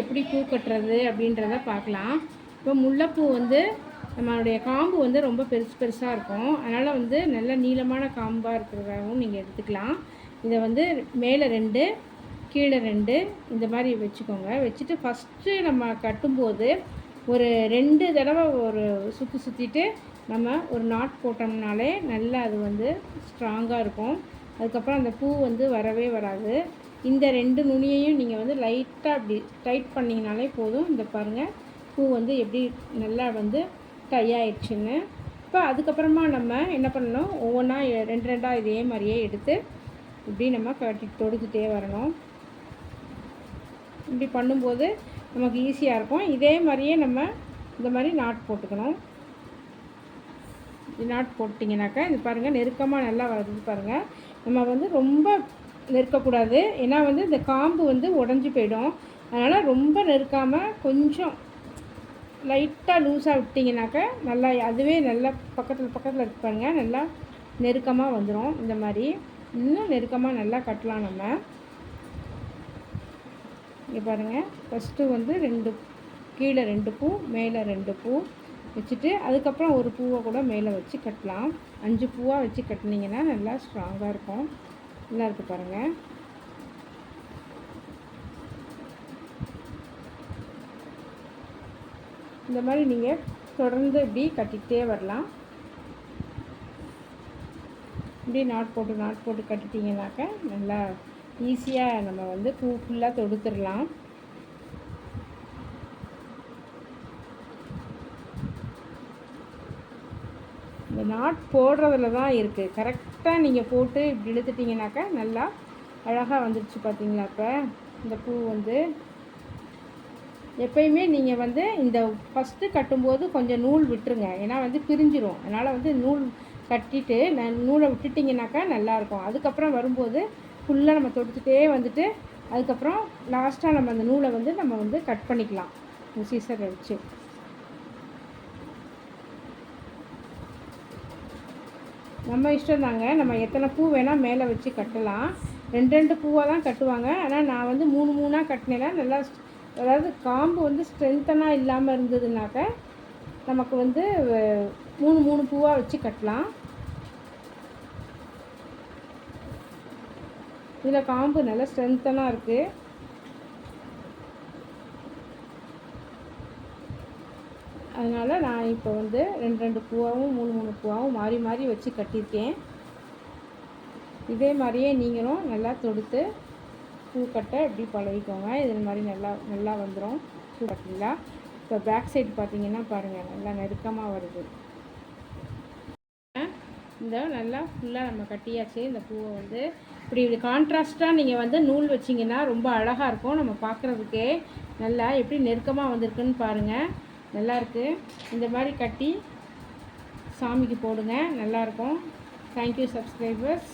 எப்படி பூ கட்டுறது அப்படின்றத பார்க்கலாம். இப்போ முல்லைப்பூ வந்து நம்மளுடைய காம்பு வந்து ரொம்ப பெருசு பெருசாக இருக்கும். அதனால் வந்து நல்ல நீளமான காம்பாக இருக்கிறதாகவும் நீங்கள் எடுத்துக்கலாம். இதை வந்து மேலே ரெண்டு கீழே ரெண்டு இந்த மாதிரி வச்சுக்கோங்க. வச்சுட்டு ஃபஸ்ட்டு நம்ம கட்டும்போது ஒரு ரெண்டு தடவை ஒரு சுற்றி சுற்றிட்டு நம்ம ஒரு நாட் போட்டோம்னாலே நல்லா அது வந்து ஸ்ட்ராங்காக இருக்கும். அதுக்கப்புறம் அந்த பூ வந்து வரவே வராது. இந்த ரெண்டு நுனியையும் நீங்கள் வந்து லைட்டாக அப்படி டைட் பண்ணிங்கனாலே போதும். இந்த பாருங்கள் பூ வந்து எப்படி நல்லா வந்து டை ஆயிடுச்சுன்னு. இப்போ அதுக்கப்புறமா நம்ம என்ன பண்ணணும்? ஒவ்வொன்றா ரெண்டு ரெண்டாக இதே மாதிரியே எடுத்து இப்படி நம்ம கட்டி தொடுத்துட்டே வரணும். இப்படி பண்ணும்போது நமக்கு ஈஸியாக இருக்கும். இதே மாதிரியே நம்ம இந்த மாதிரி நாட் போட்டுக்கணும். நாட் போட்டிங்கனாக்கா இது பாருங்கள் நெருக்கமாக நல்லா வருது பாருங்கள் நம்ம வந்து ரொம்ப நெருக்கக்கூடாது ஏன்னா வந்து இந்த காம்பு வந்து உடஞ்சி போயிடும். அதனால் ரொம்ப நெருக்காமல் கொஞ்சம் லைட்டாக லூஸாக விட்டிங்கனாக்கா நல்லா அதுவே நல்லா பக்கத்தில் பக்கத்தில் இருப்பாங்க நல்லா நெருக்கமாக வந்துடும் இந்த மாதிரி. இன்னும் நெருக்கமாக நல்லா கட்டலாம் நம்ம. இங்கே பாருங்கள் ஃபஸ்ட்டு வந்து ரெண்டு கீழே ரெண்டு பூ மேலே ரெண்டு பூ வச்சுட்டு அதுக்கப்புறம் ஒரு பூவை கூட மேலே வச்சு கட்டலாம். அஞ்சு பூவாக வச்சு கட்டினீங்கன்னா நல்லா ஸ்ட்ராங்காக இருக்கும். நல்லா இருக்குது பாருங்கள் இந்த மாதிரி நீங்கள் தொடர்ந்து இப்படி கட்டிகிட்டே வரலாம். இப்படி நாட் போட்டு நாட் போட்டு கட்டிட்டிங்கனாக்கா நல்லா ஈஸியாக நம்ம வந்து பூ ஃபுல்லாக தொடுத்துடலாம். இந்த நாட் போடுறதுல தான் இருக்குது கரெக்டாக நீங்கள் போட்டு இப்படி இழுத்துட்டிங்கனாக்கா நல்லா அழகாக வந்துடுச்சு பார்த்தீங்களா இப்போ இந்த பூ வந்து எப்பயுமே நீங்கள் வந்து இந்த ஃபஸ்ட்டு கட்டும்போது கொஞ்சம் நூல் விட்டுருங்க. ஏன்னா வந்து பிரிஞ்சிரும். அதனால் வந்து நூல் கட்டிட்டு ந நூலை விட்டுட்டிங்கனாக்கா நல்லாயிருக்கும் அதுக்கப்புறம் வரும்போது ஃபுல்லாக நம்ம தொடுத்துட்டே வந்துட்டு அதுக்கப்புறம் லாஸ்ட்டாக நம்ம அந்த நூலை வந்து நம்ம வந்து கட் பண்ணிக்கலாம். சீசரை வச்சு. நம்ம இஷ்டம் தாங்க. நம்ம எத்தனை பூ வேணால் மேலே வச்சு கட்டலாம். ரெண்டு ரெண்டு பூவாக தான் கட்டுவாங்க. ஆனால் நான் வந்து மூணு மூணாக கட்டினேன்னா நல்லா அதாவது காம்பு வந்து ஸ்ட்ரென்த்தனாக இல்லாமல் இருந்ததுனாக்க நமக்கு வந்து மூணு மூணு பூவாக வச்சு கட்டலாம். இதில் காம்பு நல்லா ஸ்ட்ரென்த்தனாக இருக்குது அதனால் நான் இப்போ வந்து ரெண்டு ரெண்டு பூவாகவும் மூணு மூணு பூவாகவும் மாறி மாறி வச்சு கட்டியிருக்கேன். இதே மாதிரியே நீங்களும் நல்லா தொடுத்து பூ கட்ட இப்படி பழகிக்கோங்க. இது மாதிரி நல்லா நல்லா வந்துடும் பூ கட்டிங்களா இப்போ பேக் சைடு பார்த்தீங்கன்னா பாருங்கள் நல்லா நெருக்கமாக வருது. இந்த நல்லா ஃபுல்லாக நம்ம கட்டியாச்சு. இந்த பூவை வந்து இப்படி இப்படி கான்ட்ராஸ்ட்டாக நீங்கள் வந்து நூல் வச்சிங்கன்னா ரொம்ப அழகாக இருக்கும். நம்ம பார்க்குறதுக்கே நல்லா எப்படி நெருக்கமாக வந்திருக்குன்னு பாருங்கள் நல்லாயிருக்கு. இந்த மாதிரி கட்டி சாமிக்கு போடுங்க. நல்லாயிருக்கும். Thank you subscribers